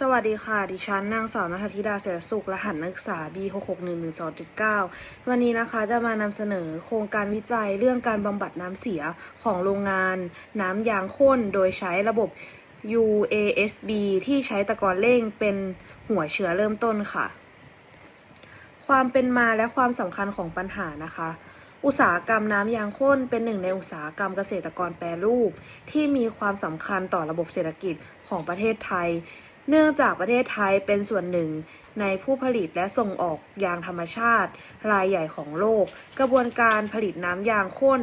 สวัสดีค่ะ ดิฉันนางสาวนัทธิดาเสรสุขรหัสนักศึกษา B 6 6 1 1 2 7 9 วันนี้นะคะจะมานำเสนอโครงการวิจัยเรื่องการบำบัดน้ำเสียของโรงงาน น้ำยางข้นโดยใช้ระบบ UASB ที่ใช้ตะกอนเร่งเป็นหัวเชื้อเริ่มต้นค่ะ ความเป็นมาและความสำคัญของปัญหานะคะอุตสาหกรรมน้ำยางข้นเป็นหนึ่งในอุตสาหกรรมเกษตรกรแปรรูป ที่มีความสำคัญต่อระบบเศรษฐกิจของประเทศไทย เนื่องจากประเทศไทยเป็นส่วนหนึ่ง ในผู้ผลิตและส่งออกยางธรรมชาติ รายใหญ่ของโลก กระบวนการผลิตน้ำยางข้น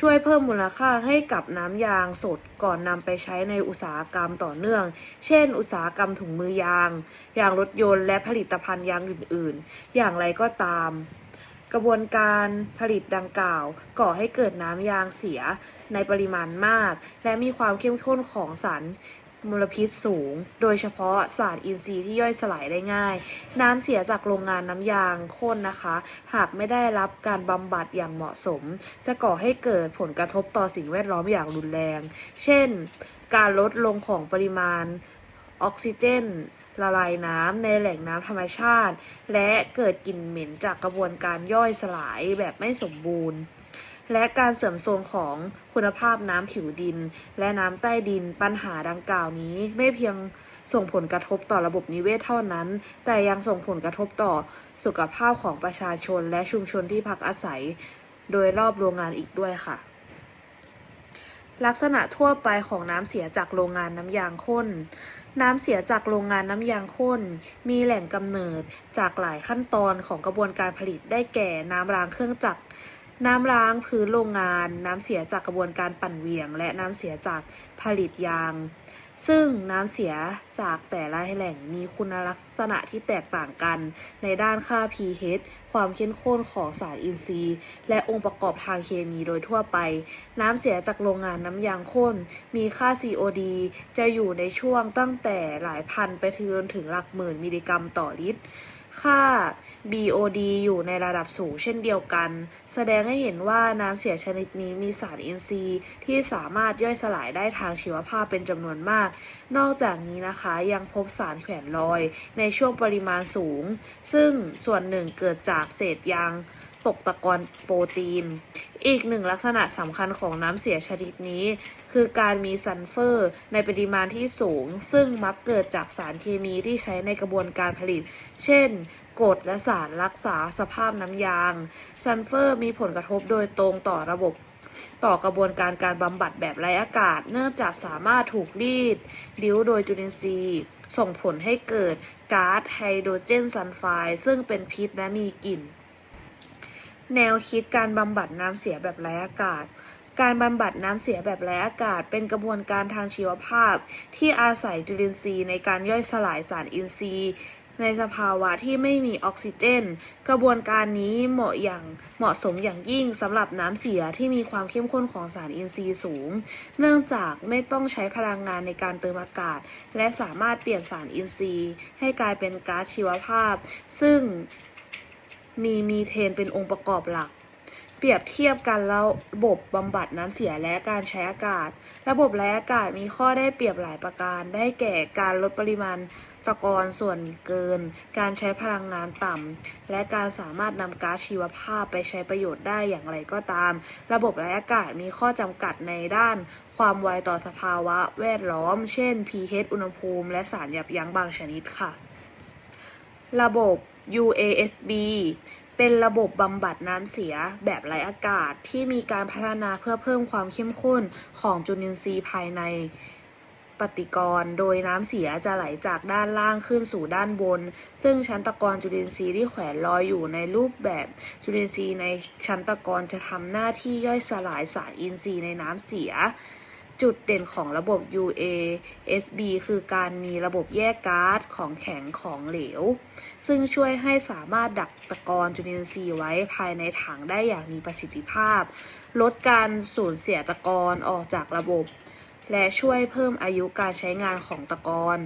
ช่วยเพิ่มมูลค่าให้กับน้ำยางสดก่อนนำไปใช้ในอุตสาหกรรมต่อเนื่อง เช่น อุตสาหกรรมถุงมือยาง ยางรถยนต์และผลิตภัณฑ์ยางอื่น ๆ อย่างไรก็ตามกระบวนการผลิตดังกล่าว ก่อให้เกิดน้ำยางเสียในปริมาณมาก และมีความเข้มข้นของสาร มลพิษสูง โดยเฉพาะสารอินทรีย์ที่ย่อยสลายได้ง่าย น้ำเสียจากโรงงานน้ำยางข้นนะคะ หากไม่ได้รับการบำบัดอย่างเหมาะสม จะก่อให้เกิดผลกระทบต่อสิ่งแวดล้อมอย่างรุนแรง เช่น การลดลงของปริมาณออกซิเจนละลายน้ำในแหล่งน้ำธรรมชาติ และเกิดกลิ่นเหม็นจากกระบวนการย่อยสลายแบบไม่สมบูรณ์ และการเสื่อมโทรมของคุณภาพน้ำผิวดิน และน้ำใต้ดินปัญหาดังกล่าวนี้ไม่เพียงส่งผลกระทบต่อระบบนิเวศเท่านั้น แต่ยังส่งผลกระทบต่อสุขภาพของประชาชนและชุมชนที่พักอาศัย โดยรอบโรงงานอีกด้วยค่ะ ลักษณะทั่วไปของน้ำเสียจากโรงงานน้ำยางข้น น้ำเสียจากโรงงานน้ำยางข้น มีแหล่งกำเนิดจากหลายขั้นตอนของกระบวนการผลิตได้แก่น้ำล้างเครื่องจักร น้ำล้างพื้นโรงงาน น้ำเสียจากกระบวนการปั่นเวียง และน้ำเสียจากผลิตยาง ซึ่งน้ำเสียจากแต่ละแหล่งมีคุณลักษณะที่แตกต่างกัน ในด้านค่า pH ความเข้มข้นของสารอินทรีย์ และองค์ประกอบทางเคมีโดยทั่วไป น้ำเสียจากโรงงานน้ำยางข้น มีค่า COD จะอยู่ในช่วงตั้งแต่หลายพันไปถึงจนถึงหลักหมื่นมิลลิกรัมต่อลิตร ค่า BOD อยู่ในระดับสูงเช่นเดียวกัน แสดงให้เห็นว่าน้ำเสียชนิดนี้มีสารอินทรีย์ที่สามารถย่อยสลายได้ทางชีวภาพเป็นจำนวนมาก นอกจากนี้นะคะยังพบสารแขวนลอยในช่วงปริมาณสูง ซึ่งส่วนหนึ่งเกิดจากเศษยาง ตกตะกอนโปรตีน อีกหนึ่งลักษณะสำคัญของน้ำเสียชนิดนี้ คือการมีซัลเฟอร์ในปริมาณที่สูง ซึ่งมักเกิดจากสารเคมีที่ใช้ในกระบวนการผลิต เช่นกรดและสารรักษาสภาพน้ำยางซัลเฟอร์มีผลกระทบโดยตรงต่อระบบต่อกระบวนการการบำบัดแบบไร้อากาศ เนื่องจากสามารถถูกรีด ดิ้วโดยจุลินทรีย์ ส่งผลให้เกิดก๊าซไฮโดรเจนซัลไฟด์ซึ่งเป็นพิษและมีกลิ่น แนวคิดการบำบัดน้ำเสียแบบไร้อากาศ การบำบัดน้ำเสียแบบไร้อากาศ เป็นกระบวนการทางชีวภาพ ที่อาศัยจุลินทรีย์ในการย่อยสลายสารอินทรีย์ในสภาวะที่ไม่มีออกซิเจน กระบวนการนี้เหมาะอย่างเหมาะสมอย่างยิ่งสำหรับน้ำเสียที่มีความเข้มข้นของสารอินทรีย์สูง เนื่องจากไม่ต้องใช้พลังงานในการเติมอากาศ และสามารถเปลี่ยนสารอินทรีย์ ให้กลายเป็นก๊าซชีวภาพ ซึ่ง มีมีเทนเป็นองค์ประกอบหลัก เปรียบเทียบกันแล้วระบบบำบัดน้ำเสียและการใช้อากาศ ระบบไร้อากาศมีข้อได้เปรียบหลายประการ ได้แก่การลดปริมาณตะกอนส่วนเกิน การใช้พลังงานต่ำ และการสามารถนำก๊าซชีวภาพไปใช้ประโยชน์ได้อย่างไรก็ตาม ระบบไร้อากาศมีข้อจำกัดในด้านความไวต่อสภาวะแวดล้อม เช่น pH อุณหภูมิ และสารยับยั้งบางชนิดค่ะ ระบบ UASB เป็นระบบบำบัดน้ำเสียแบบไร้อากาศที่มีการพัฒนาเพื่อเพิ่มความเข้มข้นของจุลินทรีย์ภายในปฏิกรณ์โดยน้ำเสียจะไหลจากด้านล่างขึ้นสู่ด้านบน ซึ่งชั้นตะกอนจุลินทรีย์ที่แขวนลอยอยู่ในรูปแบบจุลินทรีย์ในชั้นตะกอนจะทำหน้าที่ย่อยสลายสารอินทรีย์ในน้ำเสีย จุดเด่นของระบบ UASB คือการมีระบบแยกก๊าซของแข็งของเหลว ซึ่งช่วยให้สามารถดักตะกอนจุลินทรีย์ไว้ภายในถังได้อย่างมีประสิทธิภาพ ลดการสูญเสียตะกอนออกจากระบบ และช่วยเพิ่มอายุการใช้งานของตะกอน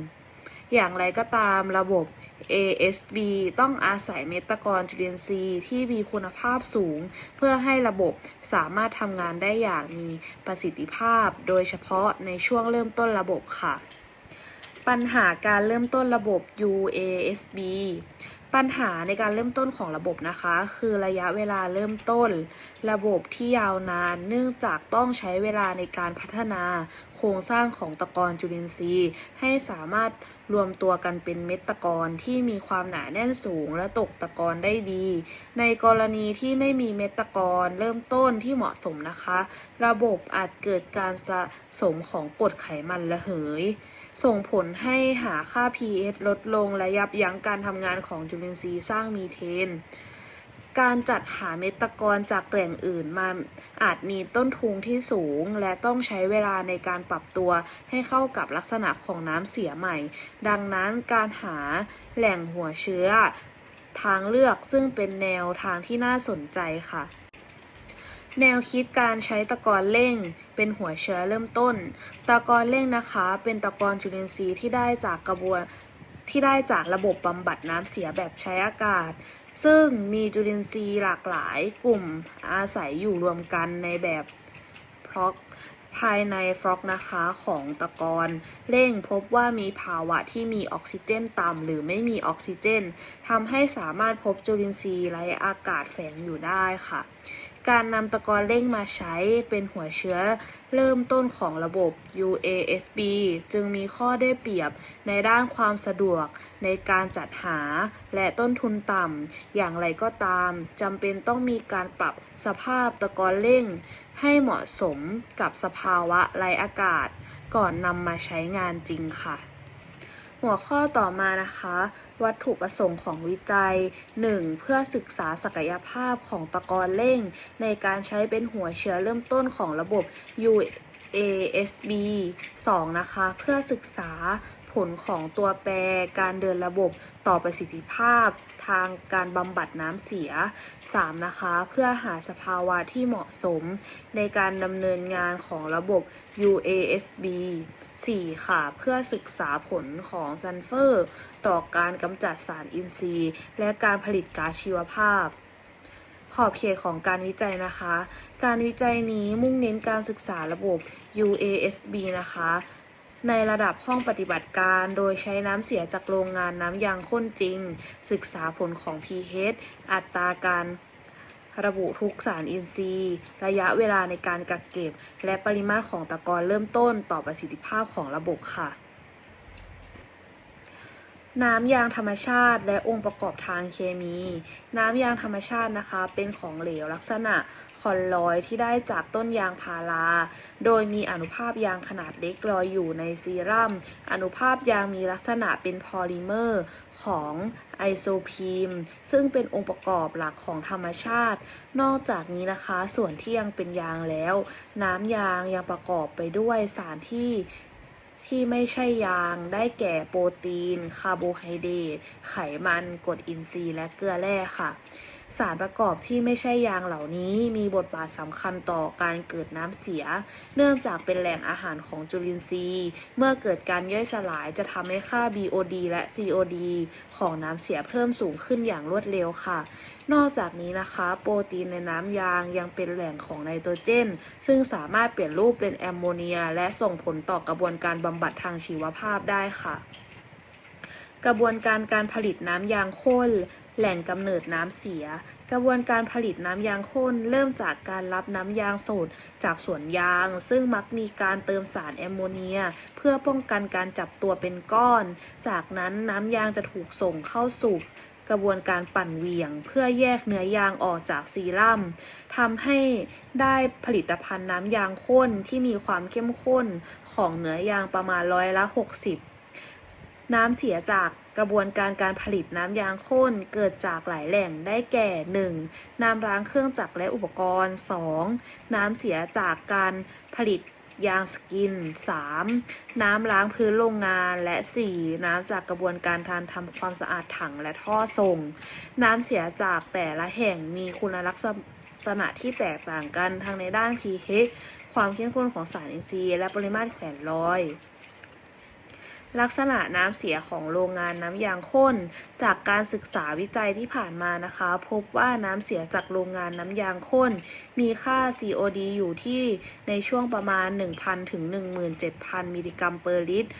อย่างไรก็ตามระบบ ASB ต้องอาศัยเม็ดตะกอนจุลินทรีย์ที่มีคุณภาพสูง เพื่อให้ระบบสามารถทำงานได้อย่างมีประสิทธิภาพ โดยเฉพาะในช่วงเริ่มต้นระบบค่ะ ปัญหาการเริ่มต้นระบบ UASB ปัญหาในการเริ่มต้นของระบบนะคะ คือระยะเวลาเริ่มต้น ระบบที่ยาวนาน เนื่องจากต้องใช้เวลาในการพัฒนา โครงสร้างของตะกอนจุลินทรีย์ ให้สามารถรวมตัวกันเป็นเม็ดตะกอนที่มีความหนาแน่นสูงและตกตะกอนได้ดี ในกรณีที่ไม่มีเม็ดตะกอนเริ่มต้นที่เหมาะสมนะคะ ระบบอาจเกิดการสะสมของกรดไขมันระเหย ส่งผลให้หาค่า pH ลดลงและยับยั้งการทำงานของจุลินทรีย์สร้างมีเทน การจัดหาเม็ดตะกอนจากแหล่งอื่นมาอาจมีต้นทุนที่สูง และต้องใช้เวลาในการปรับตัวให้เข้ากับลักษณะของน้ำเสียใหม่ ดังนั้นการหาแหล่งหัวเชื้อ ทางเลือกซึ่งเป็นแนวทางที่น่าสนใจค่ะแนวคิดการใช้ตะกอนเร่งเป็นหัวเชื้อเริ่มต้น ตะกอนเร่งนะคะ เป็นตะกอนจุลินทรีย์ที่ได้จากกระบวน ที่ได้จากระบบบำบัดน้ำเสียแบบใช้อากาศ ซึ่งมีจุลินทรีย์หลากหลายกลุ่มอาศัยอยู่รวมกันในแบบพร็อกภายในฟรอกนะคะของตะกอนเร่งพบว่ามีภาวะที่มีออกซิเจนต่ำหรือไม่มีออกซิเจนทำให้สามารถพบจุลินทรีย์ไร้อากาศแฝงอยู่ได้ค่ะ การนำตะกอนเร่งมาใช้เป็นหัวเชื้อเริ่มต้นของระบบ UASB จึงมีข้อได้เปรียบในด้านความสะดวกในการจัดหาและต้นทุนต่ำ อย่างไรก็ตามจำเป็นต้องมีการปรับสภาพตะกอนเร่ง ให้เหมาะสมกับสภาวะไรอากาศ ก่อนนำมาใช้งานจริงค่ะ หัวข้อต่อมานะคะ วัตถุประสงค์ของวิจัย 1. เพื่อศึกษาศักยภาพของตะกอนเร่ง ในการใช้เป็นหัวเชื้อเริ่มต้นของระบบ UASB 2. นะคะ เพื่อศึกษา ผลของตัวแปรการเดินระบบต่อประสิทธิภาพทางการบำบัดน้ำเสีย 3. นะคะ เพื่อหาสภาวะที่เหมาะสมในการดำเนินงานของระบบ UASB 4. ค่ะ เพื่อศึกษาผลของซัลเฟอร์ ต่อการกำจัดสารอินทรีย์ และการผลิตก๊าซชีวภาพขอบเขตของการวิจัยนะคะ การวิจัยนี้มุ่งเน้นการศึกษาระบบ UASB นะคะ ในระดับห้องปฏิบัติการ โดยใช้น้ำเสียจากโรงงานน้ำยางข้นจริง ศึกษาผลของ pH อัตราการระบุทุกสารอินทรีย์ ระยะเวลาในการกักเก็บ และปริมาตรของตะกอนเริ่มต้นต่อประสิทธิภาพของระบบค่ะ น้ำยางธรรมชาติ และองค์ประกอบทางเคมี น้ำยางธรรมชาตินะคะ เป็นของเหลวลักษณะคอลลอยที่ได้จากต้นยางพารา โดยมีอนุภาพยางขนาดเล็กลอยอยู่ในซีรัมอนุภาพยางมีลักษณะเป็นพอลิเมอร์ของไอโซพีมซึ่งเป็นองค์ประกอบหลักของธรรมชาติ นอกจากนี้นะคะส่วนที่ยังเป็นยางแล้ว น้ำยางยังประกอบไปด้วยสารที่ ที่ไม่ใช่ยางได้แก่โปรตีน คาร์โบไฮเดรตไขมันกรดอินทรีย์และเกลือแร่ค่ะ สารประกอบที่ไม่ใช่ยางเหล่านี้มีบทบาทสำคัญต่อการเกิดน้ำเสีย เนื่องจากเป็นแหล่งอาหารของจุลินทรีย์ เมื่อเกิดการย่อยสลายจะทำให้ค่า BOD และ COD ของน้ำเสียเพิ่มสูงขึ้นอย่างรวดเร็วค่ะ นอกจากนี้นะคะ โปรตีนในน้ำยางยังเป็นแหล่งของไนโตรเจน ซึ่งสามารถเปลี่ยนรูปเป็นแอมโมเนีย และส่งผลต่อกระบวนการบำบัดทางชีวภาพได้ค่ะกระบวนการการผลิตน้ำยางข้น แหล่งกำเนิดน้ำเสีย กระบวนการผลิตน้ำยางข้น เริ่มจากการรับน้ำยางสดจากสวนยาง ซึ่งมักมีการเติมสารแอมโมเนีย เพื่อป้องกันการจับตัวเป็นก้อน จากนั้นน้ำยางจะถูกส่งเข้าสู่กระบวนการปั่นเหวี่ยง เพื่อแยกเนื้อยางออกจากซีรัมทำให้ได้ผลิตภัณฑ์น้ำยางข้นที่มีความเข้มข้นของเนื้อยางประมาณร้อยละ 60 น้ำเสียจากกระบวนการการผลิตน้ำยางข้นเกิดจากหลายแหล่งได้แก่ 1. น้ำล้างเครื่องจักรและอุปกรณ์ 2. น้ำเสียจากการผลิตยางสกิน 3. น้ำล้างพื้นโรงงาน และ 4. น้ำจากกระบวนการการทำความสะอาดถังและท่อส่ง น้ำเสียจากแต่ละแห่งมีคุณลักษณะที่แตกต่างกันทั้งในด้าน pH ความเข้มข้นของสารอินทรีย์ และปริมาตรแขวนลอย ลักษณะน้ำเสียของโรงงานน้ำยางข้น จากการศึกษาวิจัยที่ผ่านมานะคะ พบว่าน้ำเสียจากโรงงานน้ำยางข้น มีค่า COD อยู่ที่ในช่วงประมาณ 1,000 ถึง 17,000 มิลลิกรัมเปอร์ลิตร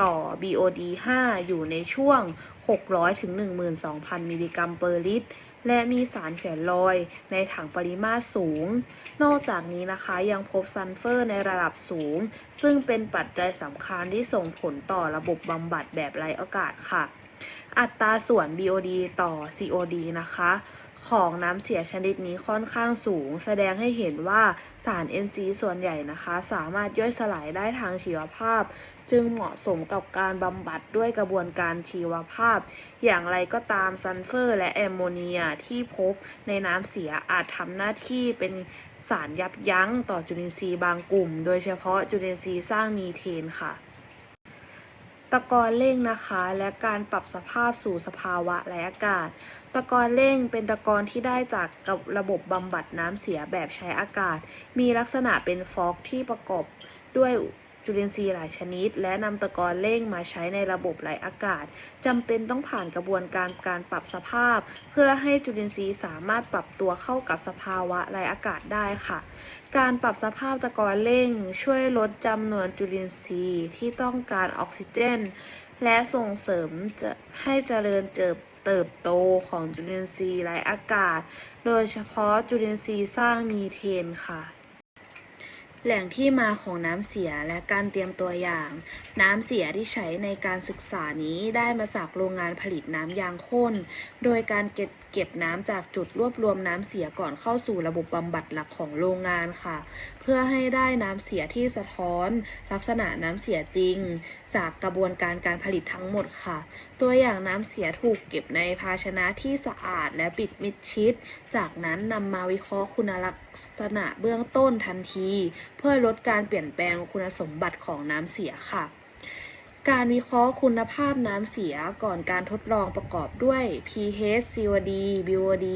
ต่อ BOD 5 อยู่ในช่วง 600ถึง12,000 มิลลิกรัมเปอร์ลิตร และมีสารแขวนลอยในถังปริมาตรสูง นอกจากนี้นะคะยังพบซัลเฟอร์ในระดับสูง ซึ่งเป็นปัจจัยสำคัญที่ส่งผลต่อระบบบำบัดแบบไร้อากาศค่ะ อัตราส่วน BOD ต่อ COD นะคะของน้ำเสียชนิดนี้ค่อนข้างสูง แสดงให้เห็นว่าสาร NC ส่วนใหญ่นะคะ สามารถย่อยสลายได้ทางชีวภาพ จึงเหมาะสมกับการบำบัดด้วยกระบวนการชีวภาพ อย่างไรก็ตามซัลเฟอร์ และแอมโมเนียที่พบในน้ำเสียอาจทำหน้าที่เป็นสารยับยั้งต่อจุลินทรีย์บางกลุ่ม โดยเฉพาะจุลินทรีย์สร้างมีเทนค่ะ ตะกอนเร่งนะคะ และการปรับสภาพสู่สภาวะไร้อากาศ ตะกอนเร่งเป็นตะกอนที่ได้จากกับระบบบำบัดน้ำเสียแบบใช้อากาศ มีลักษณะเป็นฟอกที่ประกอบด้วย จุลินทรีย์หลายชนิด และนำตะกอนเร่งมาใช้ในระบบไร้อากาศจำเป็นต้องผ่านกระบวนการการปรับสภาพ เพื่อให้จุลินทรีย์สามารถปรับตัวเข้ากับสภาวะไร้อากาศได้ค่ะ การปรับสภาพตะกอนเร่ง ช่วยลดจำนวนจุลินทรีย์ที่ต้องการออกซิเจน และส่งเสริมจะให้เจริญเติบเติบโตของจุลินทรีย์ไร้อากาศ โดยเฉพาะจุลินทรีย์สร้างมีเทนค่ะ แหล่งที่มาของน้ำเสียและการเตรียมตัวอย่าง น้ำเสียที่ใช้ในการศึกษานี้ได้มาจากโรงงานผลิตน้ำยางข้น โดยการเก็บเก็บน้ำจากจุดรวบรวมน้ำเสียก่อนเข้าสู่ระบบบำบัดหลักของโรงงานค่ะ เพื่อให้ได้น้ำเสียที่สะท้อน ลักษณะน้ำเสียจริง จากกระบวนการการผลิตทั้งหมดค่ะ ตัวอย่างน้ำเสียถูกเก็บในภาชนะที่สะอาดและปิดมิดชิด จากนั้นนำมาวิเคราะห์คุณลักษณะเบื้องต้นทันที เพื่อลดการเปลี่ยนแปลงคุณสมบัติของน้ำเสียค่ะ การวิเคราะห์คุณภาพน้ำเสียก่อนการทดลองประกอบด้วย pH COD BOD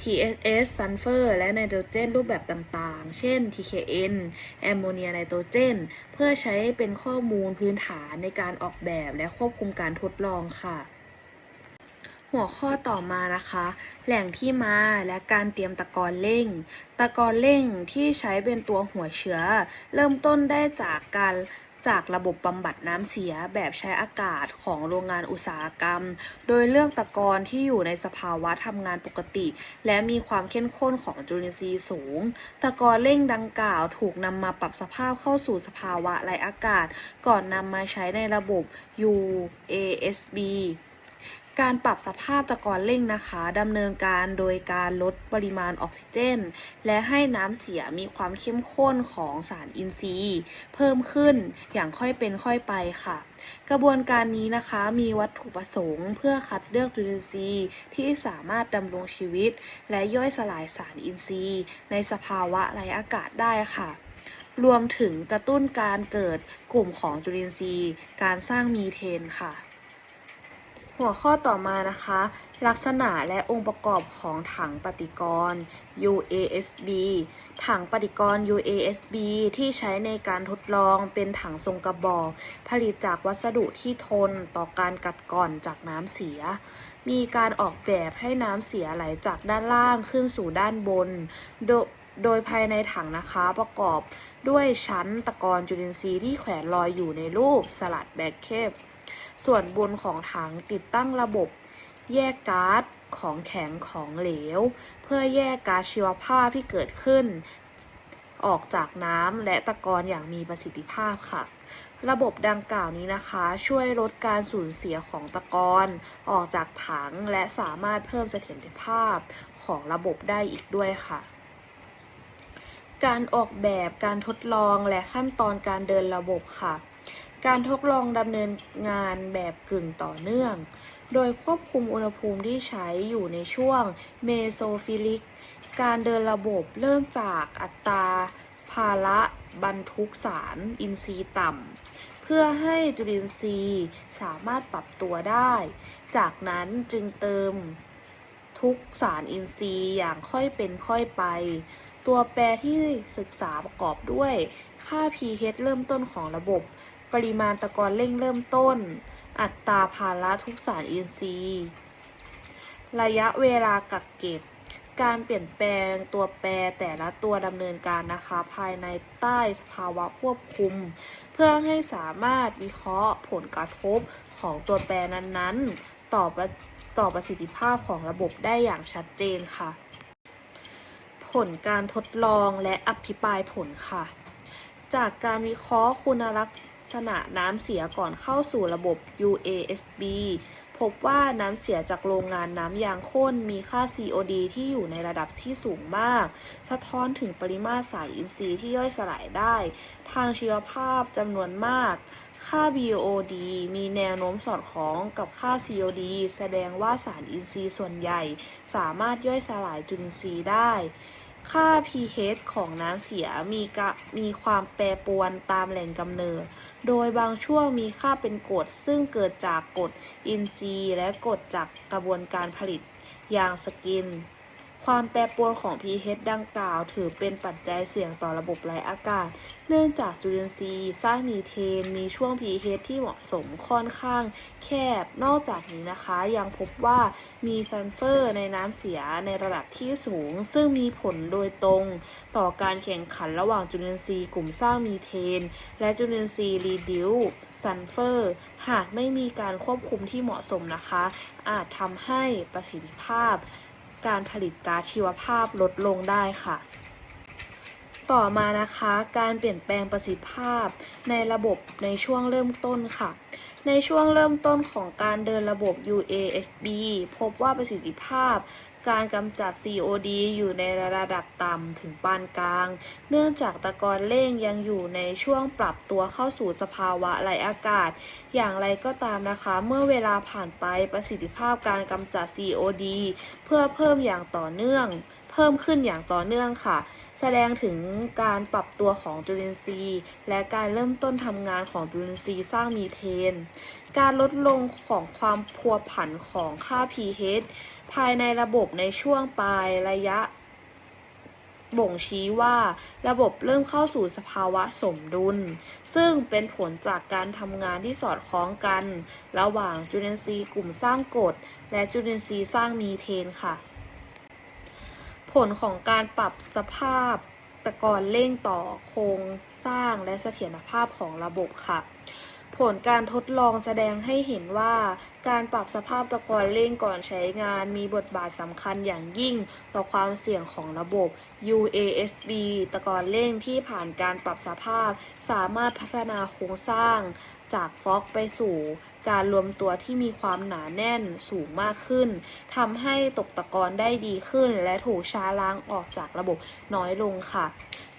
TSS ซัลเฟอร์และไนโตรเจนรูปแบบต่างๆ เช่น TKN แอมโมเนียไนโตรเจน เพื่อใช้เป็นข้อมูลพื้นฐานในการออกแบบและควบคุมการทดลองค่ะ หัวข้อต่อมานะคะ แหล่งที่มาและการเตรียมตะกอนเร่ง ตะกอนเร่งที่ใช้เป็นตัวหัวเชื้อ เริ่มต้นได้จากการ จากระบบบำบัดน้ำเสียแบบใช้อากาศของโรงงานอุตสาหกรรม โดยเลือกตะกอนที่อยู่ในสภาวะทำงานปกติ และมีความเข้มข้นของจุลินทรีย์สูง ตะกอนเร่งดังกล่าวถูกนำมาปรับสภาพเข้าสู่สภาวะไรอากาศ ก่อนนำมาใช้ในระบบ UASB การปรับสภาพตะกอนเร่งนะคะดำเนินการโดยการลดปริมาณออกซิเจน และให้น้ำเสียมีความเข้มข้นของสารอินทรีย์ เพิ่มขึ้นอย่างค่อยเป็นค่อยไปค่ะ กระบวนการนี้นะคะมีวัตถุประสงค์ เพื่อคัดเลือกจุลินทรีย์ที่สามารถดำรงชีวิต และย่อยสลายสารอินทรีย์ ในสภาวะไร้อากาศได้ค่ะรวมถึงกระตุ้นการเกิดกลุ่มของจุลินทรีย์ การสร้างมีเทนค่ะ หัวข้อต่อมานะคะ ลักษณะและองค์ประกอบของถังปฏิกรณ์ UASB ถังปฏิกรณ์ UASB ที่ใช้ในการทดลองเป็นถังทรงกระบอก ผลิตจากวัสดุที่ทนต่อการกัดกร่อนจากน้ำเสีย มีการออกแบบให้น้ำเสียไหลจากด้านล่างขึ้นสู่ด้านบน โดโดยภายในถังนะคะประกอบด้วยชั้นตะกอนจุลินทรีย์ที่แขวนลอยอยู่ในรูปสลัดแบคเคป ส่วนบนของถังติดตั้งระบบ แยกก๊าซของแข็งของเหลว เพื่อแยกก๊าซชีวภาพที่เกิดขึ้น ออกจากน้ำและตะกอนอย่างมีประสิทธิภาพค่ะ ระบบดังกล่าวนี้นะคะ ช่วยลดการสูญเสียของตะกอนออกจากถังและสามารถเพิ่มเสถียรภาพของระบบได้อีกด้วยค่ะการออกแบบการทดลองและขั้นตอนการเดินระบบค่ะ การทดลองดำเนินงานแบบกึ่งต่อเนื่อง โดยควบคุมอุณหภูมิที่ใช้อยู่ในช่วงเมโซฟิลิก การเดินระบบเริ่มจากอัตราภาระบรรทุกสารอินทรีย์ต่ำ เพื่อให้จุลินทรีย์สามารถปรับตัวได้ จากนั้นจึงเติมทุกสารอินทรีย์อย่างค่อยเป็นค่อยไป ตัวแปรที่ศึกษาประกอบด้วยค่า pH เริ่มต้นของระบบ ปริมาณตะกอนเร่งเริ่มต้น อัตราภาระทุกสารอินทรีย์ ระยะเวลากักเก็บ การเปลี่ยนแปลงตัวแปรแต่ละตัวดำเนินการนะคะ ภายในใต้ภาวะควบคุม เพื่อให้สามารถวิเคราะห์ผลกระทบของตัวแปรนั้นๆ ต่อประต่อประสิทธิภาพของระบบได้อย่างชัดเจนค่ะ ผลการทดลองและอภิปรายผลค่ะ จากการวิเคราะห์คุณลักษ ษณะน้ำเสียก่อนเข้าสู่ระบบ UASB พบว่าน้ำเสียจากโรงงานน้ำยางข้นมีค่า COD ที่อยู่ในระดับที่สูงมาก สะท้อนถึงปริมาตรสารอินทรีย์ที่ย่อยสลายได้ ทางชีวภาพจำนวนมาก ค่า BOD มีแนวโน้มสอดคล้องกับค่า COD แสดงว่าสารอินทรีย์ส่วนใหญ่ สามารถย่อยสลายจุลินทรีย์ได้ ค่า pH ของน้ำเสียมีกะมีความแปรปรวนตามแหล่งกำเนิด โดยบางช่วงมีค่าเป็นกรดซึ่งเกิดจากกรดอินทรีย์และกรดจากกระบวนการผลิต อย่างสกิน ความแปรปรวนของ pH ดังกล่าว ถือเป็นปัจจัยเสี่ยงต่อระบบไร้อากาศ เนื่องจากจุลินทรีย์สร้างมีเทน มีช่วง pH ที่เหมาะสมค่อนข้างแคบ นอกจากนี้นะคะยังพบว่ามีซัลเฟอร์ในน้ำเสียในระดับที่สูง ซึ่งมีผลโดยตรง ต่อการแข่งขันระหว่างจุลินทรีย์กลุ่มสร้างมีเทน และจุลินทรีย์รีดิวซัลเฟอร์ หากไม่มีการควบคุมที่เหมาะสมนะคะ อาจทำให้ประสิทธิภาพ การผลิตก๊าซชีวภาพลดลงได้ค่ะ ต่อมานะคะการเปลี่ยนแปลงประสิทธิภาพในระบบในช่วงเริ่มต้นค่ะ ในช่วงเริ่มต้นของการเดินระบบ UASB พบว่าประสิทธิภาพ การกำจัด COD อยู่ในระดับต่ำถึงปานกลาง เนื่องจากตะกอนเร่งยังอยู่ในช่วงปรับตัวเข้าสู่สภาวะไรอากาศ อย่างไรก็ตามนะคะ เมื่อเวลาผ่านไปประสิทธิภาพการกำจัด COD เพื่อเพิ่มอย่างต่อเนื่อง เพิ่มขึ้นอย่างต่อเนื่องค่ะ แสดงถึงการปรับตัวของจุลินทรีย์ และการเริ่มต้นทำงานของจุลินทรีย์สร้างมีเทน การลดลงของความพัวผันของค่า pH ภายในระบบในช่วงปลายระยะบ่งชี้ว่าระบบเริ่มเข้าสู่สภาวะสมดุล ซึ่งเป็นผลจากการทำงานที่สอดคล้องกัน ระหว่างจุลินทรีย์กลุ่มสร้างกรดและจุลินทรีย์สร้างมีเทนค่ะ ผลของการปรับสภาพตะกอนเร่งต่อโครงสร้างและเสถียรภาพของระบบค่ะ ผลการทดลองแสดงให้เห็นว่าการปรับสภาพตะกอนเร่งก่อนใช้งานมีบทบาทสำคัญอย่างยิ่งต่อความเสี่ยงของระบบ UASB ตะกอนเร่งที่ผ่านการปรับสภาพ สามารถพัฒนาโครงสร้างจากฟอกไปสู่ การรวมตัวที่มีความหนาแน่นสูงมากขึ้นทำให้ตกตะกอนได้ดีขึ้น และถูกช้าล้างออกจากระบบน้อยลงค่ะ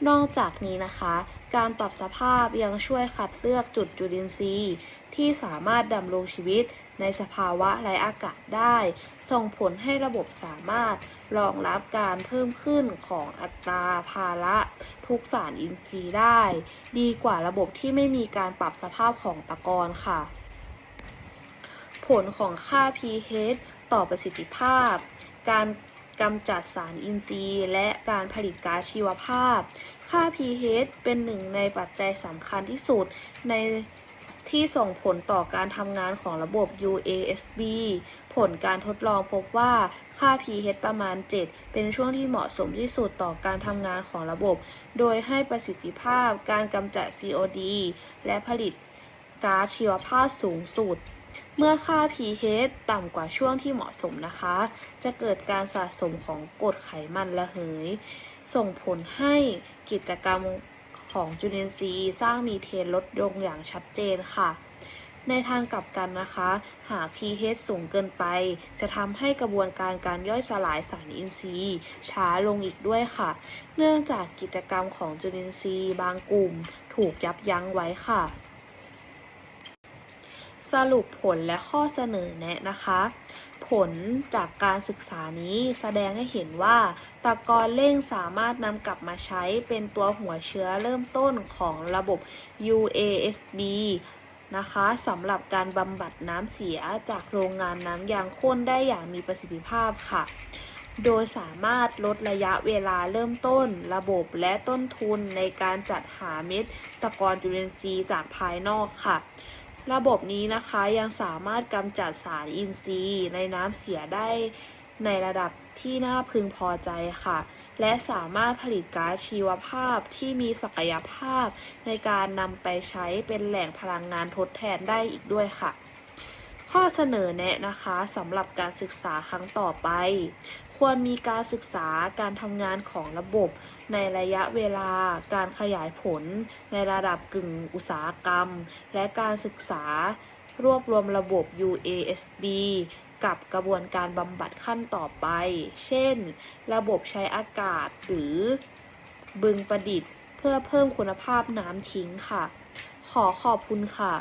นอกจากนี้นะคะ การปรับสภาพยังช่วยคัดเลือกจุดจุลินทรีย์ ที่สามารถดำรงชีวิตในสภาวะไร้อากาศได้ ส่งผลให้ระบบสามารถรองรับการเพิ่มขึ้นของอัตราภาระทุกสารอินทรีย์ได้ ดีกว่าระบบที่ไม่มีการปรับสภาพของตะกอนค่ะ ผลของค่า pH ต่อประสิทธิภาพ การกำจัดสารอินทรีย์ และการผลิตก๊าซชีวภาพ ค่า pH เป็นหนึ่งในปัจจัยสำคัญที่สุดในที่ส่งผลต่อการทำงานของระบบ UASB ผลการทดลองพบว่าค่า pH ประมาณ 7 เป็นช่วงที่เหมาะสมที่สุดต่อการทำงานของระบบ โดยให้ประสิทธิภาพการกำจัด COD และผลิตก๊าซชีวภาพสูงสุด เมื่อค่า pH ต่ำกว่าช่วงที่เหมาะสมนะคะ จะเกิดการสะสมของกรดไขมันระเหย ส่งผลให้กิจกรรมของจุลินทรีย์สร้างมีเทนลดลงอย่างชัดเจนค่ะ ในทางกลับกันนะคะ หาก pH สูงเกินไป จะทำให้กระบวนการการย่อยสลายสารอินทรีย์ ช้าลงอีกด้วยค่ะ เนื่องจากกิจกรรมของจุลินทรีย์บางกลุ่มถูกยับยั้งไว้ค่ะ สรุปผลและข้อเสนอแนะนะคะ ผลจากการศึกษานี้แสดงให้เห็นว่าตะกอนเร่งสามารถนำกลับมาใช้เป็นตัวหัวเชื้อเริ่มต้นของระบบ UASB นะคะสำหรับการบำบัดน้ำเสียจากโรงงานน้ำยางข้นได้อย่างมีประสิทธิภาพค่ะ โดยสามารถลดระยะเวลาเริ่มต้น ระบบและต้นทุนในการจัดหาเม็ดตะกอนจุลินทรีย์จากภายนอกค่ะ ระบบนี้นะคะยังสามารถกำจัดสารอินทรีย์ในน้ำเสียได้ในระดับที่น่าพึงพอใจค่ะ และสามารถผลิตก๊าซชีวภาพที่มีศักยภาพในการนำไปใช้เป็นแหล่งพลังงานทดแทนได้อีกด้วยค่ะ ข้อเสนอแนะนะคะสำหรับการศึกษาครั้งต่อไป ควรมีการศึกษาการทำงานของระบบ ในระยะเวลา การขยายผล ในระดับกึ่งอุตสาหกรรม และการศึกษารวบรวมระบบ UASB กับกระบวนการบำบัดขั้นต่อไป เช่น ระบบใช้อากาศหรือบึงประดิษฐ์ เพื่อเพิ่มคุณภาพน้ำทิ้งค่ะ ขอขอบคุณค่ะ